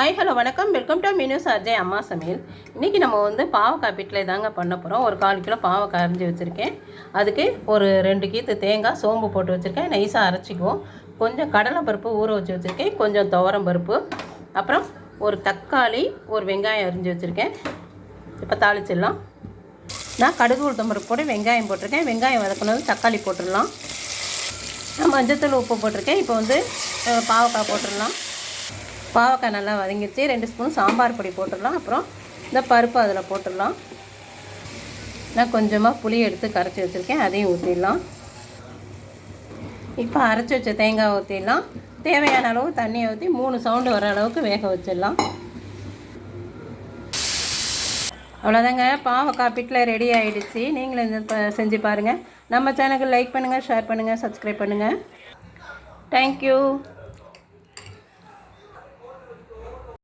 Hi hello வணக்கம். Welcome to Minu Ajay அம்மா சமையல் இன்றைக்கி நம்ம வந்து பாவக்காய் பிட்டில் தாங்க பண்ண போகிறோம் ஒரு கால் கிலோ பாவக்காய் அரைஞ்சி வச்சுருக்கேன். அதுக்கு ஒரு ரெண்டு கீத்து தேங்காய் சோம்பு போட்டு வச்சுருக்கேன். நைஸாக அரைச்சிக்குவோம். கொஞ்சம் கடலை பருப்பு ஊற வச்சு வச்சுருக்கேன். கொஞ்சம் துவரம் பருப்பு. அப்புறம் ஒரு தக்காளி ஒரு வெங்காயம் அரிஞ்சு வச்சுருக்கேன். இப்போ தாளிச்சிடலாம். நான் கடுகு உளுத்தம் பருப்பு போட்டு வெங்காயம் போட்டிருக்கேன். வெங்காயம் வதக்கணும் தக்காளி போட்டுடலாம். நான் மஞ்சத்தூள் உப்பு போட்டிருக்கேன். இப்போ வந்து பாவக்காய் போட்டுடலாம். பாவக்காய் நல்லா வதங்கிடுச்சு. ரெண்டு ஸ்பூன் சாம்பார் பொடி போட்டுடலாம். அப்புறம் இந்த பருப்பு அதில் போட்டுடலாம். நான் கொஞ்சமாக புளி எடுத்து கரைச்சி வச்சுருக்கேன். அதையும் ஊற்றிடலாம் இப்போ அரைச்சி வச்ச தேங்காய் ஊற்றிடலாம் தேவையான அளவு தண்ணியை ஊற்றி மூணு சவுண்டு வர அளவுக்கு வேக வச்சிடலாம். அவ்வளோதாங்க பாவக்காய் பிட்டில் ரெடி ஆகிடுச்சு நீங்களும் இந்த செஞ்சு பாருங்கள் நம்ம சேனலுக்கு லைக் பண்ணுங்கள் ஷேர் பண்ணுங்கள் சப்ஸ்கிரைப் பண்ணுங்கள் தேங்க்யூ